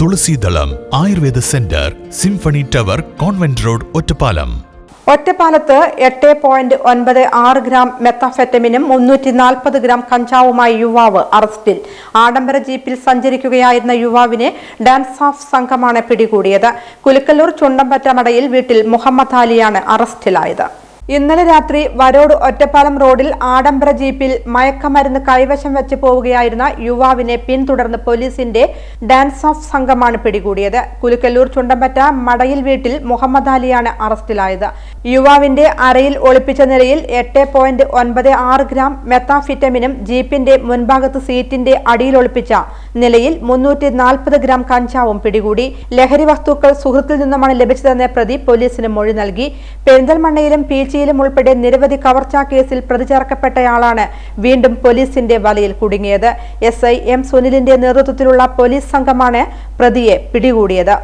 Thulasidalam Ayurveda centre symphony tower convent road Ottapalam. ഒറ്റപ്പാലത്ത് എട്ട് point ഒൻപത് ആറ് ഗ്രാം മെത്തഫെറ്റമിനും മുന്നൂറ്റി നാൽപ്പത് ഗ്രാം കഞ്ചാവുമായി യുവാവ് അറസ്റ്റിൽ. ആഡംബര ജീപ്പിൽ സഞ്ചരിക്കുകയായിരുന്ന യുവാവിനെ ഡാൻസ് ഓഫ് സംഘമാണ് പിടികൂടിയത്. കുലുക്കല്ലൂർ ചുണ്ടമ്പറ്റ മടയിൽ വീട്ടിൽ മുഹമ്മദ് അലിയാണ് അറസ്റ്റിലായത്. ഇന്നലെ രാത്രി വരോട് ഒറ്റപ്പാലം റോഡിൽ ആഡംബര ജീപ്പിൽ മയക്കമരുന്ന് കൈവശം വെച്ച് പോവുകയായിരുന്ന യുവാവിനെ പിന്തുടർന്ന് പോലീസിന്റെ ഡാൻസ് ഓഫ് സംഘമാണ് പിടികൂടിയത്. കുലുക്കല്ലൂർ ചുണ്ടമ്പറ്റ മടയിൽ വീട്ടിൽ മുഹമ്മദ് അലിയാണ് അറസ്റ്റിലായത്. യുവാവിന്റെ അരയിൽ ഒളിപ്പിച്ച നിലയിൽ എട്ട് പോയിന്റ് ഒൻപത് ആറ് ഗ്രാം മെത്താഫിറ്റമിനും ജീപ്പിന്റെ മുൻഭാഗത്ത് സീറ്റിന്റെ അടിയിൽ ഒളിപ്പിച്ച നിലയിൽ മുന്നൂറ്റി നാൽപ്പത് ഗ്രാം കഞ്ചാവും പിടികൂടി. ലഹരി വസ്തുക്കൾ സുഹൃത്തിൽ നിന്നുമാണ് ലഭിച്ചതെന്ന പ്രതി പോലീസിന് മൊഴി നൽകി. പെരിന്തൽമണ്ണയിലും പീച്ചിയിലും ഉൾപ്പെടെ നിരവധി കവർച്ചാ കേസിൽ പ്രതി ചേർക്കപ്പെട്ടയാളാണ് വീണ്ടും പോലീസിന്റെ വലയിൽ കുടുങ്ങിയത്. എസ് ഐ എം സുനിലിന്റെ നേതൃത്വത്തിലുള്ള പോലീസ് സംഘമാണ് പ്രതിയെ പിടികൂടിയത്.